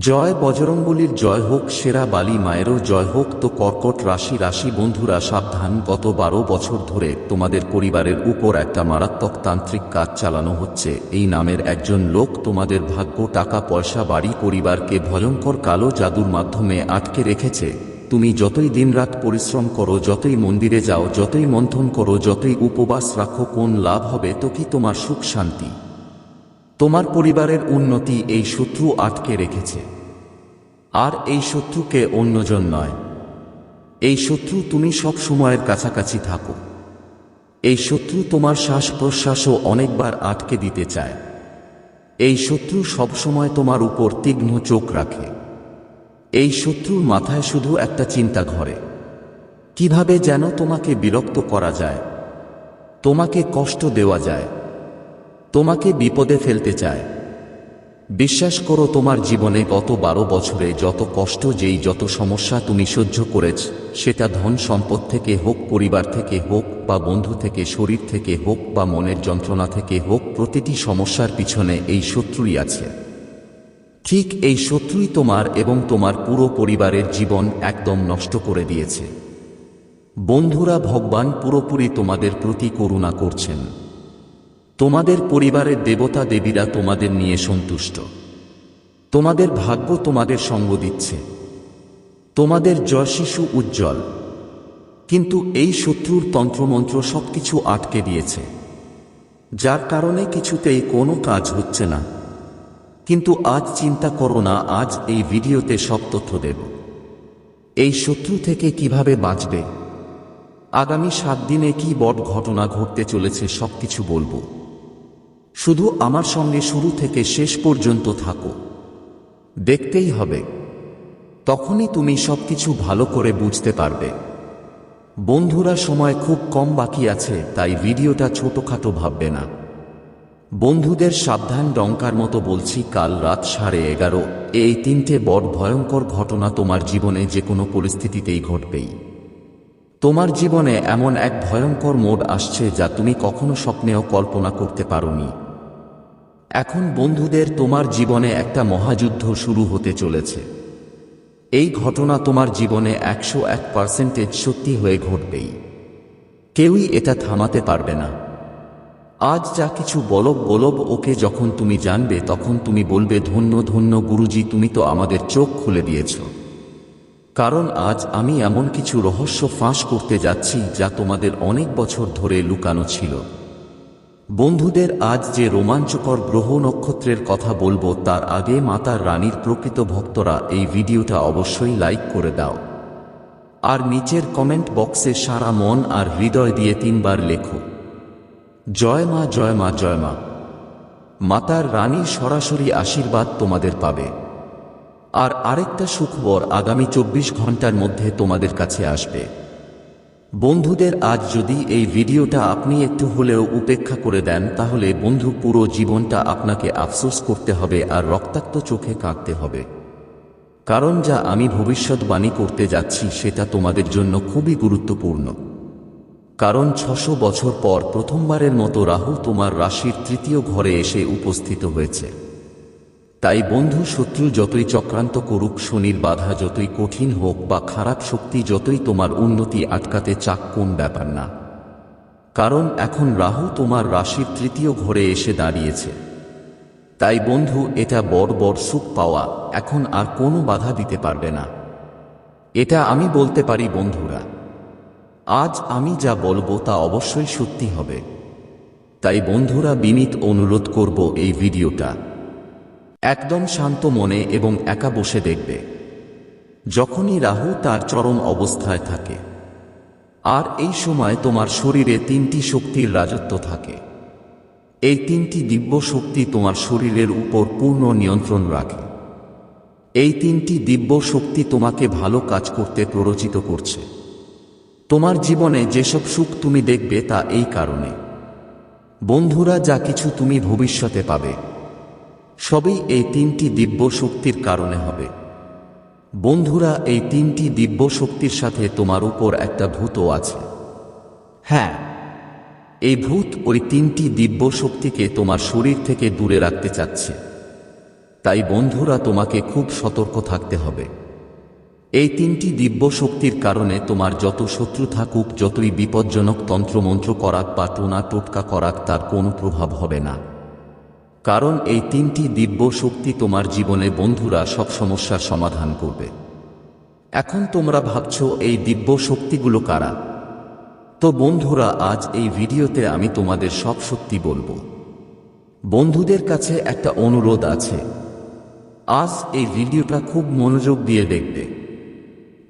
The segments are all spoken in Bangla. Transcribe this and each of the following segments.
জয় বজরঙ্গলির জয় হোক সেরা বালি মায়েরও জয় হোক তো কর্কট রাশি রাশি বন্ধুরা সাবধান গত বারো বছর ধরে তোমাদের পরিবারের উপর একটা মারাত্মক তান্ত্রিক কাজ চালানো হচ্ছে। এই নামের একজন লোক তোমাদের ভাগ্য, টাকা, পয়সা, বাড়ি, পরিবারকে ভয়ঙ্কর কালো জাদুর মাধ্যমে আটকে রেখেছে। তুমি যতই দিনরাত পরিশ্রম করো, যতই মন্দিরে যাও, যতই মন্থন করো, যতই উপবাস রাখো, কোন লাভ হবে তো কি তোমার সুখ শান্তি? তোমার পরিবারের উন্নতি এই শত্রু আটকে রেখেছে। আর এই শত্রুকে অন্যজন নয়। এই শত্রু তুমি সব সময়ের কাছাকাছি থাকো। এই শত্রু তোমার শ্বাস প্রশ্বাসও অনেকবার আটকে দিতে চায়। এই শত্রু সবসময় তোমার উপর তীক্ষ্ণ চোখ রাখে। এই শত্রুর মাথায় শুধু একটা চিন্তা ঘরে। কীভাবে যেন তোমাকে বিরক্ত করা যায়। তোমাকে কষ্ট দেওয়া যায়। তোমাকে বিপদে ফেলতে চায়। বিশ্বাস করো, তোমার জীবনে গত বারো বছরে যত কষ্ট যেই যত সমস্যা তুমি সহ্য করেছ, সেটা ধন সম্পদ থেকে হোক, পরিবার থেকে হোক বা বন্ধু থেকে, শরীর থেকে হোক বা মনের যন্ত্রণা থেকে হোক, প্রতিটি সমস্যার পিছনে এই শত্রুই আছে। ঠিক এই শত্রুই তোমার এবং তোমার পুরো পরিবারের জীবন একদম নষ্ট করে দিয়েছে। বন্ধুরা, ভগবান পুরোপুরি তোমাদের প্রতি করুণা করছেন। তোমাদের পরিবারের দেবতা দেবীরা তোমাদের নিয়ে সন্তুষ্ট। তোমাদের ভাগ্য তোমাদের সঙ্গ দিচ্ছে। তোমাদের জয় শিশু উজ্জ্বল। কিন্তু এই শত্রুর তন্ত্রমন্ত্র সবকিছু আটকে দিয়েছে। যার কারণে কিছুতেই কোনো কাজ হচ্ছে না। কিন্তু আজ চিন্তা করো না, আজ এই ভিডিওতে সব তথ্য দেব। এই শত্রু থেকে কীভাবে বাঁচবে? আগামী সাত দিনে কি বড় ঘটনা ঘটতে চলেছে সবকিছু বলব। শুধু আমার সঙ্গে শুরু থেকে শেষ পর্যন্ত থাকো। দেখতেই হবে। তখনই তুমি সবকিছু ভালো করে বুঝতে পারবে। বন্ধুরা সময় খুব কম বাকি আছে, তাই ভিডিওটা ছোটখাটো ভাববে না। বন্ধুদের সাবধান ডঙ্কার মতো বলছি, কাল রাত সাড়ে এগারো, এই তিনটে বড় ভয়ঙ্কর ঘটনা তোমার জীবনে যে কোনো পরিস্থিতিতেই ঘটবেই। তোমার জীবনে এমন এক ভয়ঙ্কর মোড আসছে যা তুমি কখনো স্বপ্নেও কল্পনা করতে পারোনি। এখন বন্ধুদের তোমার জীবনে একটা মহাযুদ্ধ শুরু হতে চলেছে। এই ঘটনা তোমার জীবনে একশো এক পার্সেন্টেজ সত্যি হয়ে ঘটবেই। কেউই এটা থামাতে পারবে না। আজ যা কিছু বলব বলব ওকে যখন তুমি জানবে, তখন তুমি বলবে, ধন্য ধন্য গুরুজি, তুমি তো আমাদের চোখ খুলে দিয়েছ। কারণ আজ আমি এমন কিছু রহস্য ফাঁস করতে যাচ্ছি যা তোমাদের অনেক বছর ধরে লুকানো ছিল। বন্ধুদের আজ যে রোমাঞ্চকর গ্রহ নক্ষত্রের কথা বলব তার আগে মাতার রানীর প্রকৃত ভক্তরা এই ভিডিওটা অবশ্যই লাইক করে দাও। আর নিচের কমেন্ট বক্সে সারা মন আর হৃদয় দিয়ে তিনবার লেখো। জয় মা জয় মা জয় মা। মাতার রানীর সরাসরি আশীর্বাদ তোমাদের পাবে। আর আরেকটা সুখবর আগামী চব্বিশ ঘণ্টার মধ্যে তোমাদের কাছে আসবে। বন্ধুদের আজ যদি এই ভিডিওটা আপনি একটু হলেও উপেক্ষা করে দেন, তাহলে বন্ধু পুরো জীবনটা আপনাকে আফসোস করতে হবে আর রক্তাক্ত চোখে কাঁদতে হবে। কারণ যা আমি ভবিষ্যৎবাণী করতে যাচ্ছি, সেটা তোমাদের জন্য খুবই গুরুত্বপূর্ণ। কারণ ছশো বছর পর প্রথমবারের মতো রাহু তোমার রাশির তৃতীয় ঘরে এসে উপস্থিত হয়েছে। তাই বন্ধু শত্রু যতই চক্রান্ত করুক, শনির বাধা যতই কঠিন হোক বা খারাপ শক্তি যতই তোমার উন্নতি আটকাতে চাক, কোন ব্যাপার না। কারণ এখন রাহু তোমার রাশির তৃতীয় ঘরে এসে দাঁড়িয়েছে। তাই বন্ধু, এটা বড় বড় সুখ পাওয়া, এখন আর কোনো বাধা দিতে পারবে না। এটা আমি বলতে পারি বন্ধুরা। আজ আমি যা বলব তা অবশ্যই সত্যি হবে। তাই বন্ধুরা, বিনীত অনুরোধ করব এই ভিডিওটা। একদম শান্ত মনে এবং একা বসে দেখবে। যখনই রাহু তার চরম অবস্থায় থাকে। আর এই সময় তোমার শরীরে তিনটি শক্তির রাজত্ব থাকে। এই তিনটি দিব্য শক্তি তোমার শরীরের উপর পূর্ণ নিয়ন্ত্রণ রাখে। এই তিনটি দিব্য শক্তি তোমাকে ভালো কাজ করতে প্ররোচিত করছে। তোমার জীবনে যেসব সুখ তুমি দেখবে তা এই কারণে। বন্ধুরা, যা কিছু তুমি ভবিষ্যতে পাবে। সবই এই তিনটি দিব্য শক্তির কারণে হবে। বন্ধুরা, এই তিনটি দিব্য শক্তির সাথে তোমার উপর একটা ভূতও আছে। হ্যাঁ এই ভূত ওই তিনটি দিব্য শক্তিকে তোমার শরীর থেকে দূরে রাখতে চাচ্ছে। তাই বন্ধুরা, তোমাকে খুব সতর্ক থাকতে হবে। এই তিনটি দিব্য শক্তির কারণে তোমার যত শত্রু থাকুক, যতই বিপজ্জনক তন্ত্রমন্ত্র করাক বা টোনা টোটকা করাক, তার কোনো প্রভাব হবে না। কারণ এই তিনটি দিব্য শক্তি তোমার জীবনে বন্ধুরা সব সমস্যার সমাধান করবে। এখন তোমরা ভাবছ এই দিব্য শক্তিগুলো কারা? তো বন্ধুরা, আজ এই ভিডিওতে আমি তোমাদের সব সত্যি বলব। বন্ধুদের কাছে একটা অনুরোধ আছে। আজ এই ভিডিওটা খুব মনোযোগ দিয়ে দেখবে।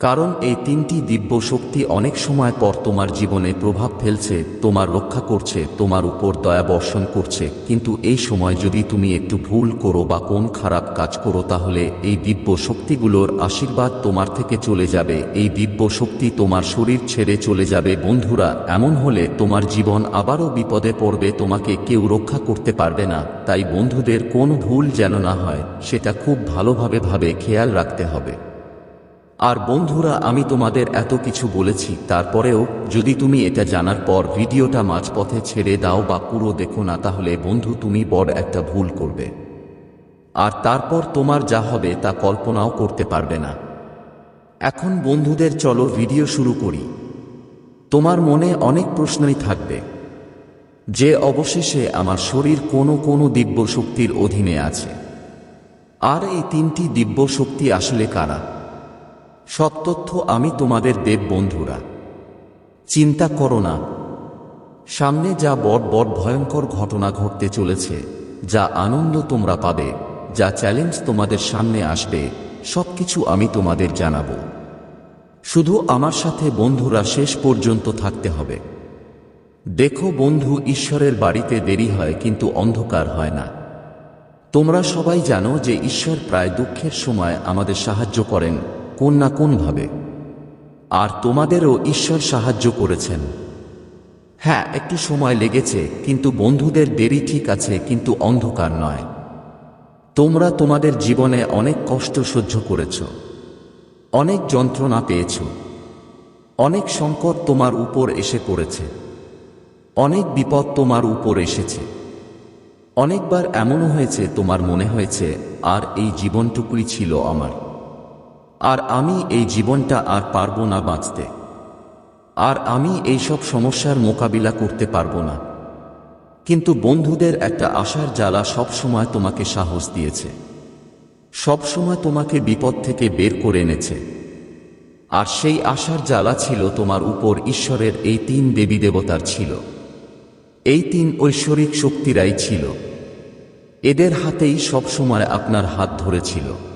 কারণ এই তিনটি দিব্য শক্তি অনেক সময় পর তোমার জীবনে প্রভাব ফেলছে, তোমার রক্ষা করছে, তোমার উপর দয়া বর্ষণ করছে। কিন্তু এই সময় যদি তুমি একটু ভুল করো বা কোন খারাপ কাজ করো, তাহলে এই দিব্য শক্তিগুলোর আশীর্বাদ তোমার থেকে চলে যাবে। এই দিব্য শক্তি তোমার শরীর ছেড়ে চলে যাবে। বন্ধুরা, এমন হলে তোমার জীবন আবারও বিপদে পড়বে, তোমাকে কেউ রক্ষা করতে পারবে না। তাই বন্ধুদের কোন ভুল যেন না হয়, সেটা খুব ভালোভাবে ভাবে খেয়াল রাখতে হবে। আর বন্ধুরা, আমি তোমাদের এত কিছু বলেছি, তারপরেও যদি তুমি এটা জানার পর ভিডিওটা মাঝপথে ছেড়ে দাও বা পুরো দেখো না, তাহলে বন্ধু তুমি বড় একটা ভুল করবে। আর তারপর তোমার যা হবে তা কল্পনাও করতে পারবে না। এখন বন্ধুদের চলো ভিডিও শুরু করি। তোমার মনে অনেক প্রশ্নই থাকবে। যে অবশেষে আমার শরীর কোনো কোনো দিব্য শক্তির অধীনে আছে। আর এই তিনটি দিব্য শক্তি আসলে কারা? সব তথ্য আমি তোমাদের দেব বন্ধুরা। চিন্তা করো না। সামনে যা বড় বড় ভয়ঙ্কর ঘটনা ঘটতে চলেছে, যা আনন্দ তোমরা পাবে, যা চ্যালেঞ্জ তোমাদের সামনে আসবে, সবকিছু আমি তোমাদের জানাব। শুধু আমার সাথে বন্ধুরা শেষ পর্যন্ত থাকতে হবে। দেখো বন্ধু, ঈশ্বরের বাড়িতে দেরি হয় কিন্তু অন্ধকার হয় না। তোমরা সবাই জানো যে ঈশ্বর প্রায় দুঃখের সময় আমাদের সাহায্য করেন কোন না কোনভাবে। আর তোমাদেরও ঈশ্বর সাহায্য করেছেন। হ্যাঁ একটু সময় লেগেছে, কিন্তু বন্ধুদের দেরি ঠিক আছে, কিন্তু অন্ধকার নয়। তোমরা তোমাদের জীবনে অনেক কষ্ট সহ্য করেছ। অনেক যন্ত্রণা পেয়েছ। অনেক সংকট তোমার উপর এসে পড়েছে। অনেক বিপদ তোমার উপর এসেছে। অনেকবার এমনও হয়েছে, তোমার মনে হয়েছে, আর এই জীবনটুকুই ছিল আমার। আর আমি এই জীবনটা আর পারব না বাঁচতে। আর আমি এই সব সমস্যার মোকাবিলা করতে পারব না। কিন্তু বন্ধুদের একটা আশার জ্বালা সবসময় তোমাকে সাহস দিয়েছে। সবসময় তোমাকে বিপদ থেকে বের করে এনেছে। আর সেই আশার জ্বালা ছিল তোমার উপর ঈশ্বরের এই তিন দেবী দেবতার ছিল। এই তিন ঐশ্বরিক শক্তিরাই ছিল। এদের হাতেই সবসময় আপনার হাত ধরেছিল।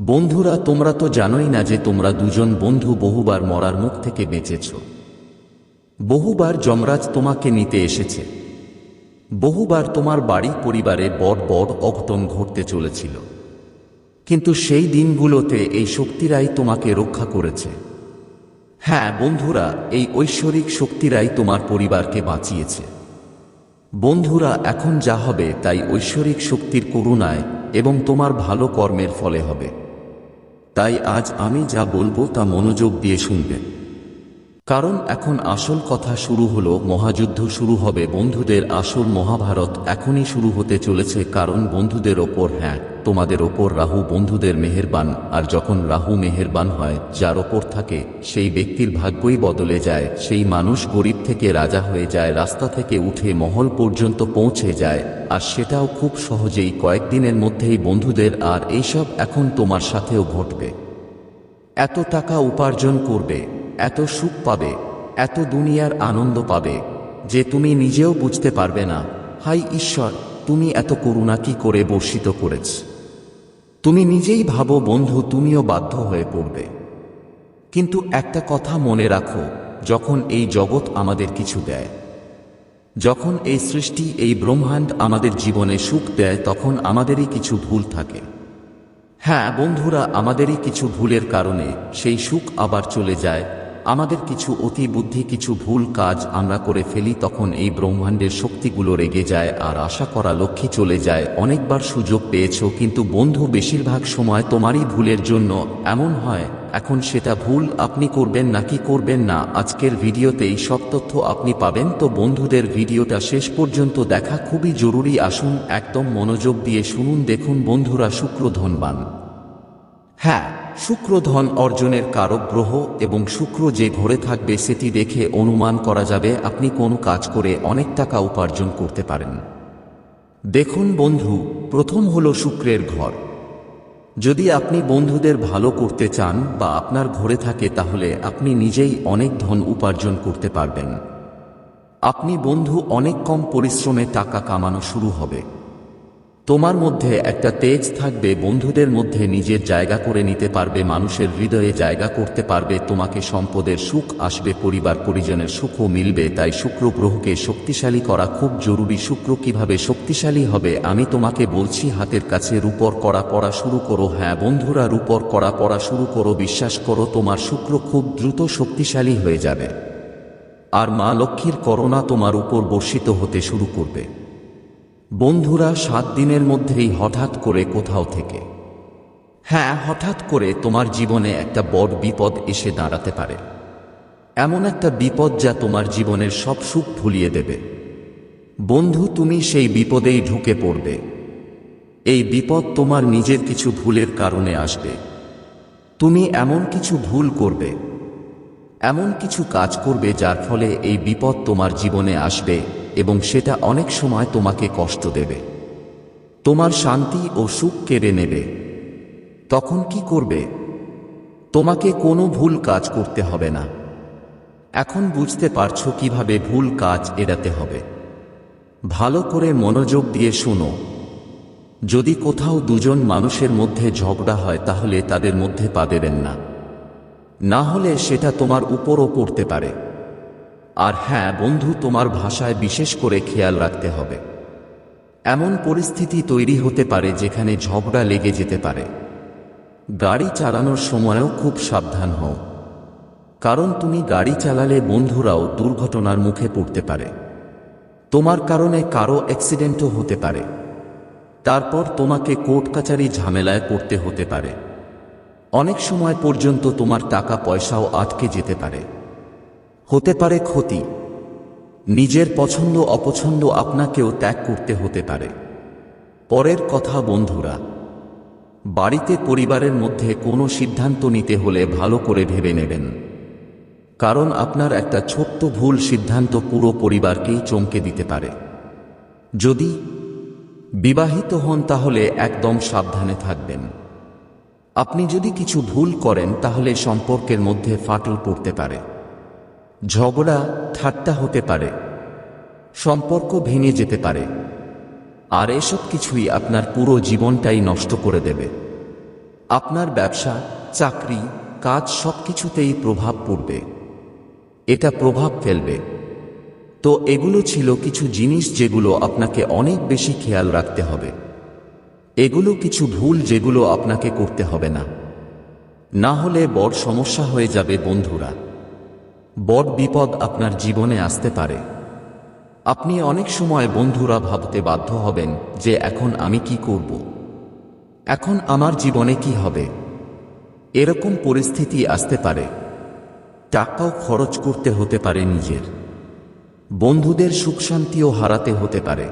বন্ধুরা, তোমরা তো জানোই না যে তোমরা দুজন বন্ধু বহুবার মরার মুখ থেকে বেঁচেছ। বহুবার যমরাজ তোমাকে নিতে এসেছে। বহুবার তোমার বাড়ি পরিবারে বড় বড় অঘটন ঘটতে চলেছিল। কিন্তু সেই দিনগুলোতে এই শক্তিরাই তোমাকে রক্ষা করেছে। হ্যাঁ বন্ধুরা, এই ঐশ্বরিক শক্তিরাই তোমার পরিবারকে বাঁচিয়েছে। বন্ধুরা, এখন যা হবে তাই ঐশ্বরিক শক্তির করুণায় এবং তোমার ভালো কর্মের ফলে হবে। তাই আজ আমি যা বলব তা মনোযোগ দিয়ে শুনবে কারণ এখন আসল কথা শুরু হলো, মহাযুদ্ধ শুরু হবে, বন্ধুদের আসল মহাভারত এখনই শুরু হতে চলেছে, কারণ বন্ধুদের ওপর হ্যাঁ তোমাদের ওপর রাহু বন্ধুদের মেহেরবান, আর যখন রাহু মেহেরবান হয়, যার ওপর থাকে, সেই ব্যক্তির ভাগ্যই বদলে যায়, সেই মানুষ গরিব থেকে রাজা হয়ে যায়, রাস্তা থেকে উঠে মহল পর্যন্ত পৌঁছে যায়, আর সেটাও খুব সহজেই কয়েকদিনের মধ্যেই বন্ধুদের, আর এইসব এখন তোমার সাথেও ঘটবে। এত টাকা উপার্জন করবে। এত সুখ পাবে, এত দুনিয়ার আনন্দ পাবে, যে তুমি নিজেও বুঝতে পারবে না, হাই ঈশ্বর, তুমি এত করুণা কি করে বর্ষিত করেছ? তুমি নিজেই ভাবো বন্ধু, তুমিও বাধ্য হয়ে পড়বে। কিন্তু একটা কথা মনে রাখো, যখন এই জগৎ আমাদের কিছু দেয়, যখন এই সৃষ্টি, এই ব্রহ্মাণ্ড আমাদের জীবনে সুখ দেয়, তখন আমাদেরই কিছু ভুল থাকে। হ্যাঁ বন্ধুরা, আমাদেরই কিছু ভুলের কারণে সেই সুখ আবার চলে যায় আমাদের কিছু অতি বুদ্ধি, কিছু ভুল কাজ আমরা করে ফেলি, তখন এই ব্রহ্মাণ্ডের শক্তিগুলো রেগে যায় আর আশা করা লক্ষ্যে চলে যায়। অনেকবার সুযোগ পেয়েছ, কিন্তু বন্ধু, বেশিরভাগ সময় তোমারই ভুলের জন্য এমন হয়। এখন সেটা ভুল, আপনি করবেন নাকি করবেন না? আজকের ভিডিওতেই সব তথ্য আপনি পাবেন। তো বন্ধুদের ভিডিওটা শেষ পর্যন্ত দেখা খুবই জরুরি, আসুন একদম মনোযোগ দিয়ে শুনুন। দেখুন বন্ধুরা, শুক্র ধনবান। হ্যাঁ শুক্র ধন অর্জনের কারক গ্রহ এবং শুক্র যে ঘরে থাকবে সেটি দেখে অনুমান করা যাবে, আপনি কোনো কাজ করে অনেক টাকা উপার্জন করতে পারেন। দেখুন বন্ধু, প্রথম হল শুক্রের ঘর। যদি আপনি বন্ধুদের ভালো করতে চান বা আপনার ঘরে থাকে, তাহলে আপনি নিজেই অনেক ধন উপার্জন করতে পারবেন। আপনি বন্ধু, অনেক কম পরিশ্রমে টাকা কামানো শুরু হবে। তোমার মধ্যে একটা তেজ থাকবে, বন্ধুদের মধ্যে নিজের জায়গা করে নিতে পারবে, মানুষের হৃদয়ে জায়গা করতে পারবে, তোমাকে সম্পদের সুখ আসবে, পরিবার পরিজনের সুখও মিলবে, তাই শুক্র গ্রহকে শক্তিশালী করা খুব জরুরি। শুক্র কীভাবে শক্তিশালী হবে, আমি তোমাকে বলছি, হাতের কাছে রূপর করা পড়া শুরু করো। হ্যাঁ বন্ধুরা, রূপর করা পড়া শুরু করো, বিশ্বাস করো, তোমার শুক্র খুব দ্রুত শক্তিশালী হয়ে যাবে। আর মা লক্ষ্মীর করোনা তোমার উপর বর্ষিত হতে শুরু করবে। বন্ধুরা সাত দিনের মধ্যেই হঠাৎ করে কোথাও থেকে। হ্যাঁ হঠাৎ করে তোমার জীবনে একটা বড় বিপদ এসে দাঁড়াতে পারে। এমন একটা বিপদ যা তোমার জীবনের সব সুখ ভুলিয়ে দেবে। বন্ধু, তুমি সেই বিপদেই ঢুকে পড়বে। এই বিপদ তোমার নিজের কিছু ভুলের কারণে আসবে। তুমি এমন কিছু ভুল করবে, এমন কিছু কাজ করবে যার ফলে এই বিপদ তোমার জীবনে আসবে। এবং সেটা অনেক সময় তোমাকে কষ্ট দেবে। তোমার শান্তি ও সুখ কেড়ে নেবে। তখন কি করবে? তোমাকে কোনো ভুল কাজ করতে হবে না। এখন বুঝতে পারছ কীভাবে ভুল কাজ এড়াতে হবে। ভালো করে মনোযোগ দিয়ে শোনো। যদি কোথাও দুজন মানুষের মধ্যে ঝগড়া হয় তাহলে তাদের মধ্যে পা দেবেন না। না হলে সেটা তোমার উপরও পড়তে পারে। আর হ্যাঁ বন্ধু, তোমার ভাষায় বিশেষ করে খেয়াল রাখতে হবে। এমন পরিস্থিতি তৈরি হতে পারে যেখানে ঝগড়া লেগে যেতে পারে। গাড়ি চালানোর সময়ও খুব সাবধান হও। কারণ তুমি গাড়ি চালালে বন্ধুরাও দুর্ঘটনার মুখে পড়তে পারে। তোমার কারণে কারও অ্যাক্সিডেন্টও হতে পারে। তারপর তোমাকে কোর্ট কাচারি ঝামেলায় পড়তে হতে পারে। অনেক সময় পর্যন্ত তোমার টাকা পয়সাও আটকে যেতে পারে। হতে পারে ক্ষতি। নিজের পছন্দ অপছন্দ আপনাকেও ত্যাগ করতে হতে পারে। পরের কথা, বন্ধুরা, বাড়িতে পরিবারের মধ্যে কোনো সিদ্ধান্ত নিতে হলে ভালো করে ভেবে নেবেন। কারণ আপনার একটা ছোট্ট ভুল সিদ্ধান্ত পুরো পরিবারকেই চমকে দিতে পারে। যদি বিবাহিত হন তাহলে একদম সাবধানে থাকবেন। আপনি যদি কিছু ভুল করেন তাহলে সম্পর্কের মধ্যে ফাটল পড়তে পারে। ঝগড়া ঠাট্টা হতে পারে, সম্পর্ক ভেঙে যেতে পারে, আর এসব কিছুই আপনার পুরো জীবনটাই নষ্ট করে দেবে। আপনার ব্যবসা, চাকরি, কাজ সব কিছুতেই প্রভাব পড়বে। এটা প্রভাব ফেলবে। তো এগুলো ছিল কিছু জিনিস যেগুলো আপনাকে অনেক বেশি খেয়াল রাখতে হবে। এগুলো কিছু ভুল যেগুলো আপনাকে করতে হবে না। না হলে বড় সমস্যা হয়ে যাবে বন্ধুরা। বড় বিপদ আপনার জীবনে আসতে পারে। আপনি অনেক সময় বন্ধুরা ভাবতে বাধ্য হবেন যে এখন আমি কি করব। এখন আমার জীবনে কি হবে? এরকম পরিস্থিতি আসতে পারে। টাকাও খরচ করতে হতে পারে নিজের। বন্ধুদের সুখ শান্তিও হারাতে হতে পারে।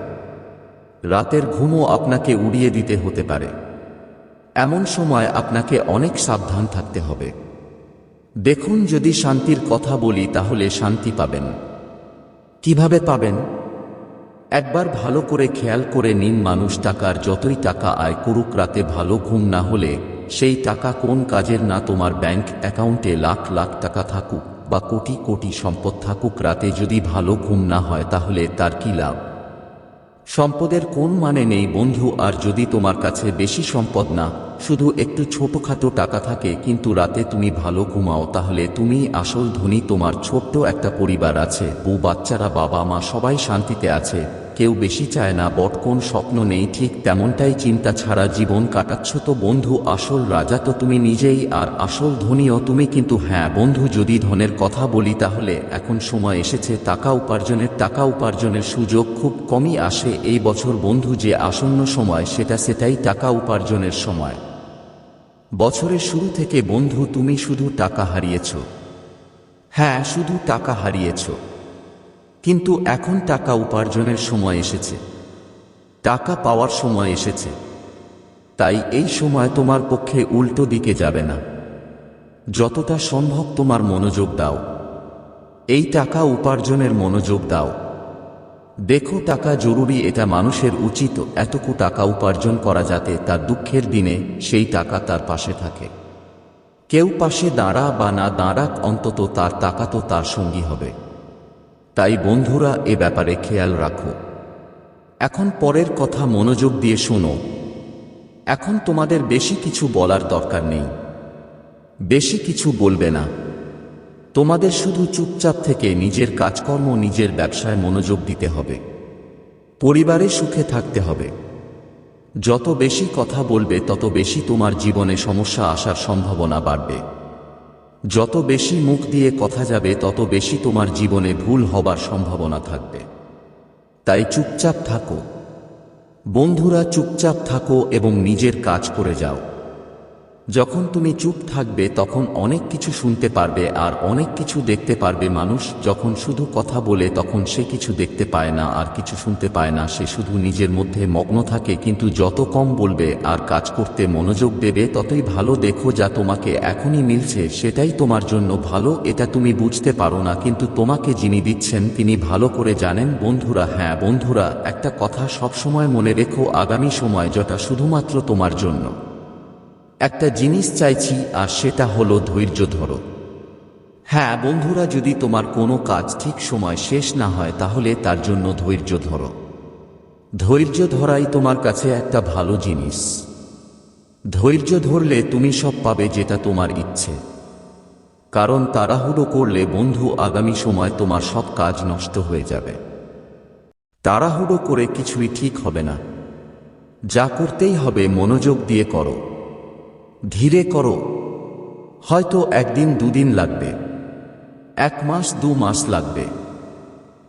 রাতের ঘুমও আপনাকে উড়িয়ে দিতে হতে পারে। এমন সময় আপনাকে অনেক সাবধান থাকতে হবে। দেখুন যদি শান্তির কথা বলি তাহলে শান্তি পাবেন। কীভাবে পাবেন? একবার ভালো করে খেয়াল করে নিন মানুষ টাকার যতই টাকা আয় করুক, রাতে ভালো ঘুম না হলে সেই টাকা কোন কাজের না তোমার ব্যাংক অ্যাকাউন্টে লাখ লাখ টাকা থাকুক বা কোটি কোটি সম্পদ থাকুক, রাতে যদি ভালো ঘুম না হয় তাহলে তার কি লাভ? সম্পদের কোন মানে নেই বন্ধু, আর যদি তোমার কাছে বেশি সম্পদ না শুধু একটু ছোটখাটো টাকা থাকে, কিন্তু রাতে তুমি ভালো ঘুমাও, তাহলে তুমি আসল ধনী তোমার ছোট্ট একটা পরিবার আছে, বউ বাচ্চারা, বাবা মা সবাই শান্তিতে আছে, কেউ বেশি চায় না, বট কোন স্বপ্ন নেই, ঠিক তেমনটাই চিন্তা ছাড়া জীবন কাটাচ্ছ তো বন্ধু, আসল রাজা তো তুমি নিজেই, আর আসল ধনীও তুমি, কিন্তু হ্যাঁ বন্ধু যদি ধনের কথা বলি তাহলে, এখন সময় এসেছে, টাকা উপার্জনের টাকা উপার্জনের সুযোগ খুব কমই আসে, এই বছর বন্ধু যে আসন্ন সময়, সেটা সেটাই টাকা উপার্জনের সময়। বছরের শুরু থেকে বন্ধু, তুমি শুধু টাকা হারিয়েছ। হ্যাঁ শুধু টাকা হারিয়েছ। কিন্তু এখন টাকা উপার্জনের সময় এসেছে। টাকা পাওয়ার সময় এসেছে। তাই এই সময় তোমার পক্ষে উল্টো দিকে যাবে না। যতটা সম্ভব তোমার মনোযোগ দাও। এই টাকা উপার্জনের মনোযোগ দাও। দেখো টাকা জরুরি, এটা মানুষের উচিত এতটুকু টাকা উপার্জন করা যাতে তার দুঃখের দিনে সেই টাকা তার পাশে থাকে। কেউ পাশে দাঁড়া বা না দাঁড়াক, অন্তত তার টাকা তো তার সঙ্গী হবে। তাই বন্ধুরা, এ ব্যাপারে খেয়াল রাখো। এখন পরের কথা মনোযোগ দিয়ে শোনো। এখন তোমাদের বেশি কিছু বলার দরকার নেই। বেশি কিছু বলবে না। তোমাদের শুধু চুপচাপ থেকে নিজের কাজকর্ম, নিজের ব্যবসায় মনোযোগ দিতে হবে। পরিবারে সুখে থাকতে হবে। যত বেশি কথা বলবে, তত বেশি তোমার জীবনে সমস্যা আসার সম্ভাবনা বাড়বে। যত বেশি মুখ দিয়ে কথা যাবে, তত বেশি তোমার জীবনে ভুল হবার সম্ভাবনা থাকবে। তাই চুপচাপ থাকো। বন্ধুরা, চুপচাপ থাকো এবং নিজের কাজ করে যাও। যখন তুমি চুপ থাকবে তখন অনেক কিছু শুনতে পারবে আর অনেক কিছু দেখতে পারবে মানুষ। যখন শুধু কথা বলে তখন সে কিছু দেখতে পায় না আর কিছু শুনতে পায় না। সে শুধু নিজের মধ্যে মগ্ন থাকে কিন্তু যত কম বলবে আর কাজ করতে মনোযোগ দেবে ততই ভালো দেখো যা তোমাকে এখনই মিলছে। সেটাই তোমার জন্য ভালো, এটা তুমি বুঝতে পারো না কিন্তু তোমাকে যিনি দিচ্ছেন তিনি ভালো করে জানেন। বন্ধুরা হ্যাঁ বন্ধুরা, একটা কথা সবসময় মনে রেখো আগামী সময় যেটা শুধুমাত্র তোমার জন্য। একটা জিনিস চাইছি আর সেটা হলো ধৈর্য ধরো। হ্যাঁ বন্ধুরা, যদি তোমার কোনো কাজ ঠিক সময় শেষ না হয়, তাহলে তার জন্য ধৈর্য ধরো। ধৈর্য ধরাই তোমার কাছে একটা ভালো জিনিস। ধৈর্য ধরলে তুমি সব পাবে যেটা তোমার ইচ্ছে। কারণ তাড়াহুড়ো করলে বন্ধু আগামী সময় তোমার সব কাজ নষ্ট হয়ে যাবে। তাড়াহুড়ো করে কিছুই ঠিক হবে না। যা করতেই হবে, মনোযোগ দিয়ে করো। ধীরে করো। হয়তো একদিন দুদিন লাগবে। এক মাস, দু মাস লাগবে।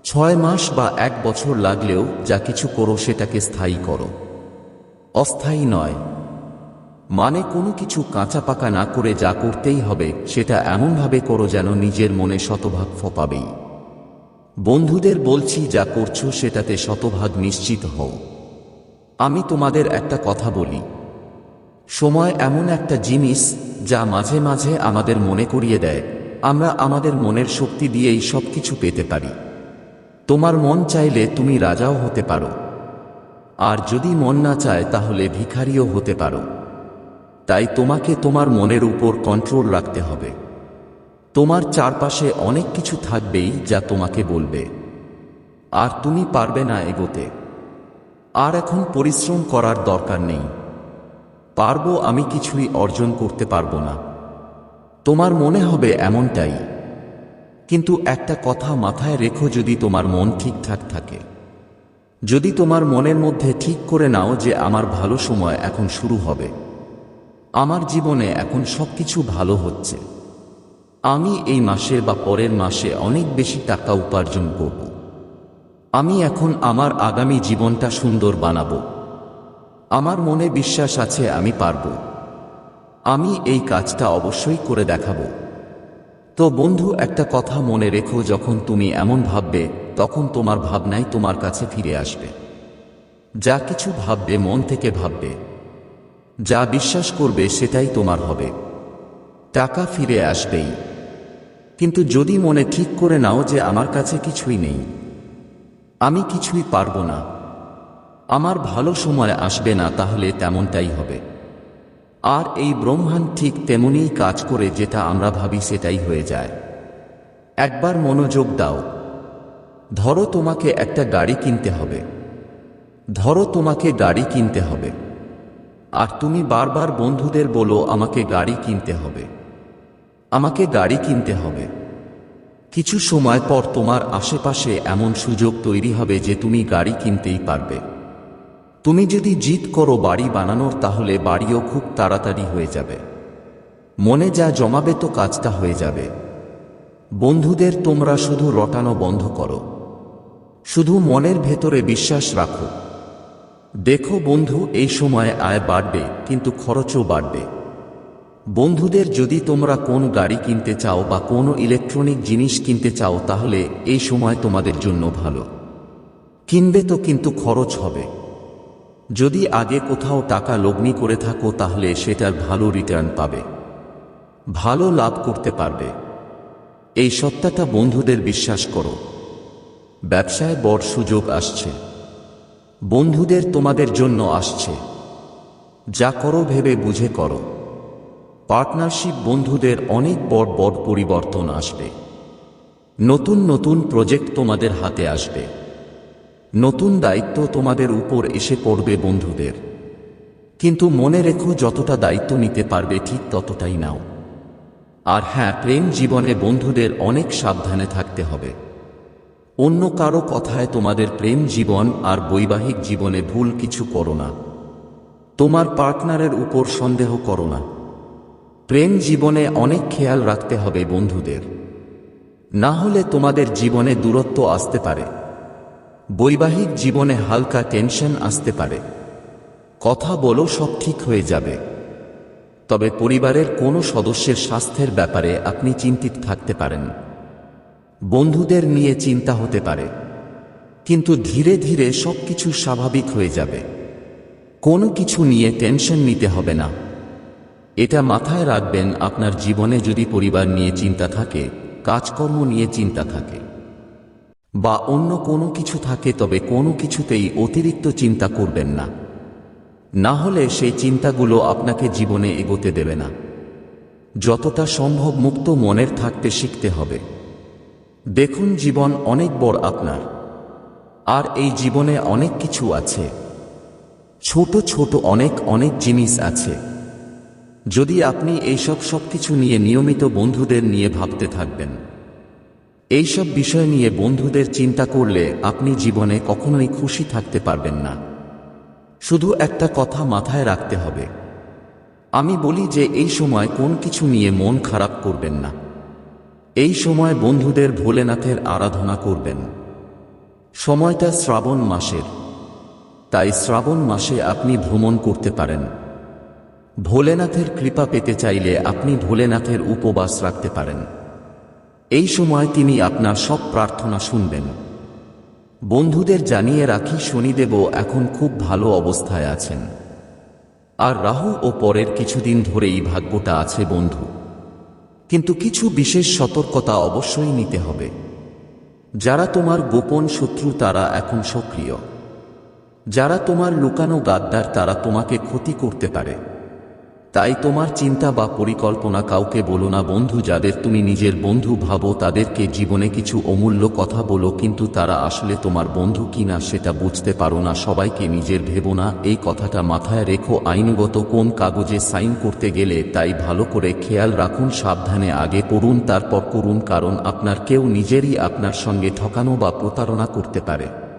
ছয় মাস বা এক বছর লাগলেও যা কিছু করো সেটাকে স্থায়ী করো। অস্থায়ী নয়। মানে কোনো কিছু কাঁচা পাকা না করে যা করতেই হবে, সেটা এমনভাবে করো যেন নিজের মনে শতভাগ ফপাবেই। বন্ধুদের বলছি, যা করছ সেটাতে শতভাগ নিশ্চিত হও। আমি তোমাদের একটা কথা বলি। সময় এমন একটা জিনিস যা মাঝে মাঝে আমাদের মনে করিয়ে দেয়। আমরা আমাদের মনের শক্তি দিয়েই সব কিছু পেতে পারি। তোমার মন চাইলে তুমি রাজাও হতে পারো। আর যদি মন না চায়, তাহলে ভিখারিও হতে পারো। তাই তোমাকে তোমার মনের উপর কন্ট্রোল রাখতে হবে। তোমার চারপাশে অনেক কিছু থাকবেই যা তোমাকে বলবে। আর তুমি পারবে না এগোতে। আর এখন পরিশ্রম করার দরকার নেই। পারব আমি কিছুই অর্জন করতে পারব না। তোমার মনে হবে এমনটাই। কিন্তু একটা কথা মাথায় রেখো যদি তোমার মন ঠিকঠাক থাকে। যদি তোমার মনের মধ্যে ঠিক করে নাও যে আমার ভালো সময় এখন শুরু হবে। আমার জীবনে এখন সবকিছু ভালো হচ্ছে। আমি এই মাসে বা পরের মাসে অনেক বেশি টাকা উপার্জন করব। আমি এখন আমার আগামী জীবনটা সুন্দর বানাবো। আমার মনে বিশ্বাস আছে, আমি পারব। আমি এই কাজটা অবশ্যই করে দেখাবো। তো বন্ধু, একটা কথা মনে রেখো, যখন তুমি এমন ভাববে, তখন তোমার ভাবনাই তোমার কাছে ফিরে আসবে। যা কিছু ভাববে, মন থেকে ভাববে। যা বিশ্বাস করবে, সেটাই তোমার হবে। টাকা ফিরে আসবেই। কিন্তু যদি মনে ঠিক করে নাও যে আমার কাছে কিছুই নেই, আমি কিছুই পারব না। আমার ভালো সময় আসবে না, তাহলে তেমনটাই হবে। আর এই ব্রহ্মাণ্ড ঠিক তেমনই কাজ করে যেটা আমরা ভাবি সেটাই হয়ে যায়। একবার মনোযোগ দাও। ধরো তোমাকে একটা গাড়ি কিনতে হবে। ধরো তোমাকে গাড়ি কিনতে হবে। আর তুমি বারবার বন্ধুদের বলো, আমাকে গাড়ি কিনতে হবে। আমাকে গাড়ি কিনতে হবে। কিছু সময় পর তোমার আশেপাশে এমন সুযোগ তৈরি হবে যে তুমি গাড়ি কিনতেই পারবে। তুমি যদি জিত করো বাড়ি বানানোর, তাহলে বাড়িও খুব তাড়াতাড়ি হয়ে যাবে। মনে যা জমাবে তো কাজটা হয়ে যাবে। বন্ধুদের তোমরা শুধু রটানো বন্ধ করো। শুধু মনের ভেতরে বিশ্বাস রাখো। দেখো বন্ধু, এই সময় আয় বাড়বে, কিন্তু খরচও বাড়বে। বন্ধুদের যদি তোমরা কোন গাড়ি কিনতে চাও বা কোনো ইলেকট্রনিক জিনিস কিনতে চাও, তাহলে এই সময় তোমাদের জন্য ভালো। কিনবে তো, কিন্তু খরচ হবে। যদি আগে কোথাও টাকা লগ্নি করে থাকো, তাহলে সেটার ভালো রিটার্ন পাবে। ভালো লাভ করতে পারবে। এই সত্তাটা বন্ধুদের বিশ্বাস করো। ব্যবসায় বড় সুযোগ আসছে। বন্ধুদের তোমাদের জন্য আসছে। যা করো, ভেবে বুঝে করো। পার্টনারশিপ বন্ধুদের অনেক বড় বড় পরিবর্তন আসবে। নতুন নতুন প্রজেক্ট তোমাদের হাতে আসবে। নতুন দায়িত্ব তোমাদের উপর এসে পড়বে বন্ধুদের। কিন্তু মনে রেখো যতটা দায়িত্ব নিতে পারবে ঠিক ততটাই নাও। আর হ্যাঁ প্রেম জীবনে বন্ধুদের অনেক সাবধানে থাকতে হবে। অন্য কারও কথায় তোমাদের প্রেম জীবন আর বৈবাহিক জীবনে ভুল কিছু করো না। তোমার পার্টনারের উপর সন্দেহ করো না। প্রেম জীবনে অনেক খেয়াল রাখতে হবে বন্ধুদের। না হলে তোমাদের জীবনে দূরত্ব আসতে পারে। বৈবাহিক জীবনে হালকা টেনশন আসতে পারে। কথা বলো, সব ঠিক হয়ে যাবে। তবে পরিবারের কোনো সদস্যের স্বাস্থ্যের ব্যাপারে আপনি চিন্তিত থাকতে পারেন। বন্ধুদের নিয়ে চিন্তা হতে পারে। কিন্তু ধীরে ধীরে সবকিছু স্বাভাবিক হয়ে যাবে। কোনো কিছু নিয়ে টেনশন নিতে হবে না। এটা মাথায় রাখবেন, আপনার জীবনে যদি পরিবার নিয়ে চিন্তা থাকে, কাজকর্ম নিয়ে চিন্তা থাকে। বা অন্য কোনো কিছু থাকে তবে কোনো কিছুতেই অতিরিক্ত চিন্তা করবেন না। না হলে সেই চিন্তাগুলো আপনাকে জীবনে এগোতে দেবে না। যতটা সম্ভব মুক্ত মনের থাকতে শিখতে হবে। দেখুন জীবন অনেক বড় আপনার। আর এই জীবনে অনেক কিছু আছে। ছোট ছোট অনেক অনেক জিনিস আছে। যদি আপনি এইসব সব কিছু নিয়ে নিয়মিত বন্ধুদের নিয়ে ভাবতে থাকবেন। এইসব বিষয় নিয়ে বন্ধুদের চিন্তা করলে আপনি জীবনে কখনোই খুশি থাকতে পারবেন না। শুধু একটা কথা মাথায় রাখতে হবে। আমি বলি যে এই সময় কোন কিছু নিয়ে মন খারাপ করবেন না। এই সময় বন্ধুদের ভোলেনাথের আরাধনা করবেন। সময়টা শ্রাবণ মাসের। তাই শ্রাবণ মাসে আপনি ভ্রমণ করতে পারেন। ভোলেনাথের কৃপা পেতে চাইলে আপনি ভোলেনাথের উপবাস রাখতে পারেন। এই সময় তিনি আপনার সব প্রার্থনা শুনবেন। বন্ধুদের জানিয়ে রাখি, শনিদেবও এখন খুব ভালো অবস্থায় আছেন। আর রাহু ও পরের কিছুদিন ধরেই ভাগ্যটা আছে বন্ধু। কিন্তু কিছু বিশেষ সতর্কতা অবশ্যই নিতে হবে। যারা তোমার গোপন শত্রু, তারা এখন সক্রিয়। যারা তোমার লুকানো গাদ্দার, তারা তোমাকে ক্ষতি করতে পারে। তাই তোমার চিন্তা বা পরিকল্পনা কাউকে বলো না বন্ধু যাদের তুমি নিজের বন্ধু ভাবো তাদেরকে জীবনে কিছু অমূল্য কথা বলো কিন্তু তারা আসলে তোমার বন্ধু কিনা সেটা বুঝতে পারো না। সবাইকে নিজের ভেবো না। এই কথাটা মাথায় রেখো। আইনগত কোন কাগজে সাইন করতে গেলে তাই ভালো করে খেয়াল রাখুন, সাবধানে আগে পড়ুন, তারপর করুন, কারণ আপনার কেউ নিজেরই আপনার সঙ্গে ঠকানো বা প্রতারণা করতে পারে।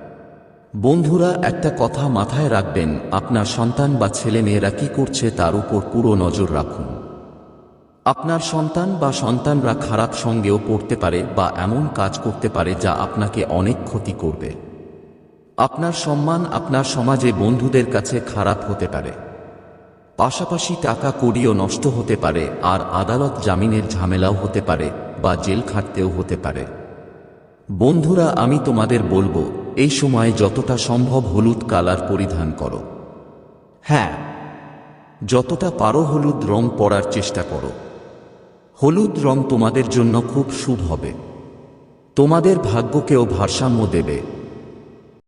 বন্ধুরা, একটা কথা মাথায় রাখবেন, আপনার সন্তান বা ছেলে মেয়েরা কি করছে তার উপর পুরো নজর রাখুন। আপনার সন্তান বা সন্তানরা খারাপ সঙ্গেও পড়তে পারে বা এমন কাজ করতে পারে যা আপনাকে অনেক ক্ষতি করবে। আপনার সম্মান আপনার সমাজে বন্ধুদের কাছে খারাপ হতে পারে। পাশাপাশি টাকা কড়িও নষ্ট হতে পারে, আর আদালত জামিনের ঝামেলাও হতে পারে বা জেল খাটতেও হতে পারে। বন্ধুরা, আমি তোমাদের বলব এই সময় যতটা সম্ভব হলুদ কালার পরিধান করো। হ্যাঁ যতটা পারো হলুদ রং পরার চেষ্টা করো। হলুদ রং তোমাদের জন্য খুব শুভ হবে। তোমাদের ভাগ্যকেও ভারসাম্য দেবে।